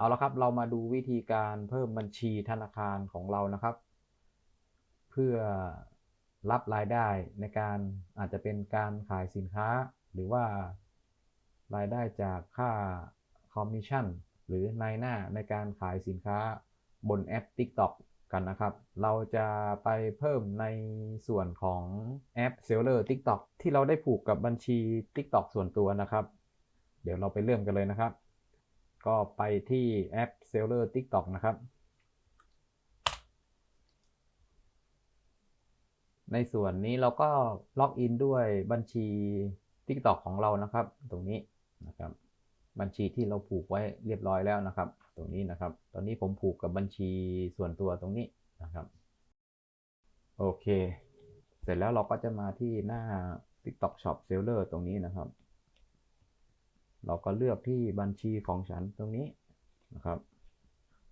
เอาละครับ เรามาดูวิธีการเพิ่มบัญชีธนาคารของเรานะครับ เพื่อรับรายได้ในการอาจจะเป็นการขายสินค้า หรือว่ารายได้จากค่าคอมมิชชั่นหรือในหน้าในการขายสินค้าบนแอป TikTok กันนะครับ เราจะไปเพิ่มในส่วนของแอป Seller TikTok ที่เราได้ผูกกับบัญชี TikTok ส่วนตัวนะครับ เดี๋ยวเราไปเริ่มกันเลยนะครับ ก็ไปที่แอป Seller TikTok นะครับ ในส่วนนี้เราก็ล็อกอินด้วยบัญชี TikTok ของเรานะครับ ตรงนี้นะครับ บัญชีที่เราผูกไว้เรียบร้อยแล้วนะครับ ตรงนี้นะครับ ตอนนี้ผมผูกกับบัญชีส่วนตัวตรงนี้นะครับ โอเค เสร็จแล้วเราก็จะมาที่หน้า TikTok Shop Seller ตรงนี้นะครับ เราก็เลือกที่บัญชีของฉันตรงนี้นะครับ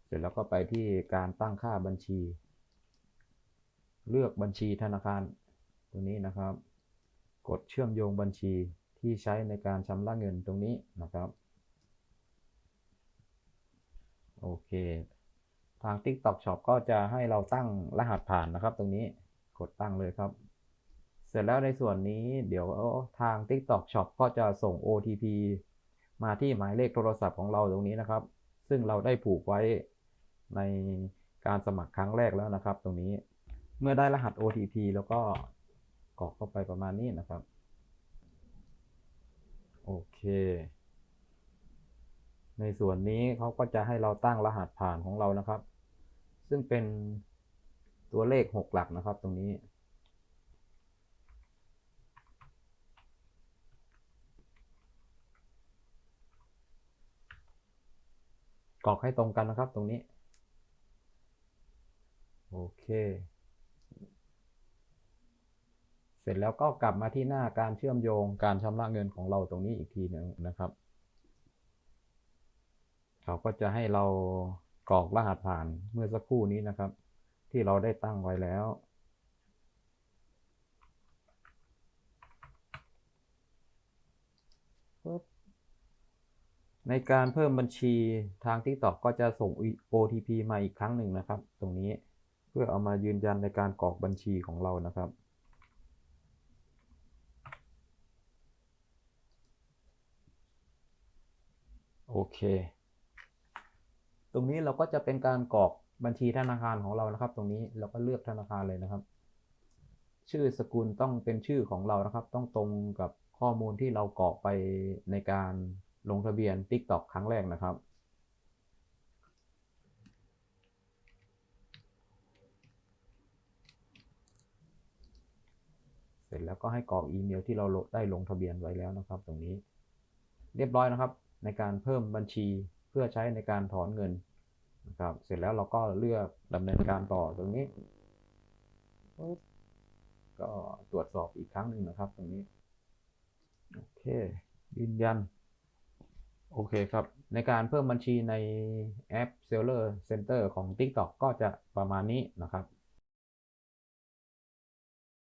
เสร็จแล้วก็ไปที่การตั้งค่าบัญชี เลือกบัญชีธนาคารตรงนี้นะครับ กดเชื่อมโยงบัญชีที่ใช้ในการชำระเงินตรงนี้นะครับโอเค ทาง TikTok Shop ก็จะให้เราตั้งรหัสผ่านนะครับ ตรงนี้กดตั้งเลยครับ เสร็จแล้วในส่วนนี้เดี๋ยวทาง TikTok Shop ก็จะส่ง OTP มาที่หมายเลขโทรศัพท์ของเราตรงนี้นะครับ ซึ่งเราได้ผูกไว้ในการสมัครครั้งแรกแล้วนะครับ ตรงนี้เมื่อได้รหัส OTP แล้วก็กรอกเข้าไปประมาณนี้นะครับ โอเค ในส่วนนี้เขาก็จะให้เราตั้งรหัสผ่านของเรานะครับ ซึ่งเป็นตัวเลข 6 หลักนะครับตรงนี้ กรอกให้ตรงกันนะครับตรงนี้ โอเค เสร็จแล้วก็กลับมาที่หน้าการเชื่อมโยงการชำระเงินของเราตรงนี้อีกทีหนึ่งนะครับ เขาก็จะให้เรากรอกรหัสผ่านเมื่อสักครู่นี้นะครับ ที่เราได้ตั้งไว้แล้ว ในการเพิ่มบัญชีทาง TikTok ก็จะส่ง OTP มาอีกครั้งหนึ่งนะครับ ตรงนี้เพื่อเอามายืนยันในการกรอกบัญชีของเรานะครับ โอเค ตรงนี้เราก็จะเป็นการกรอกบัญชีธนาคารของเรานะครับ ตรงนี้เราก็เลือกธนาคารเลยนะครับ ชื่อสกุลต้องเป็นชื่อของเรานะครับ ต้องตรงกับข้อมูลที่เรากรอกไปในการ ลงทะเบียน TikTok ครั้งแรกนะครับ เสร็จแล้วก็ให้กรอกอีเมลที่เราได้ลงทะเบียนไว้แล้วนะครับ ตรงนี้ เรียบร้อยนะครับ ในการเพิ่มบัญชีเพื่อใช้ในการถอนเงินนะครับ เสร็จแล้วเราก็เลือกดำเนินการต่อตรงนี้ก็ตรวจสอบอีกครั้งหนึ่งนะครับ ตรงนี้ โอเค ยืนยัน โอเคครับ ในการเพิ่มบัญชีในแอป Seller Center ของ TikTok ก็จะประมาณนี้นะครับ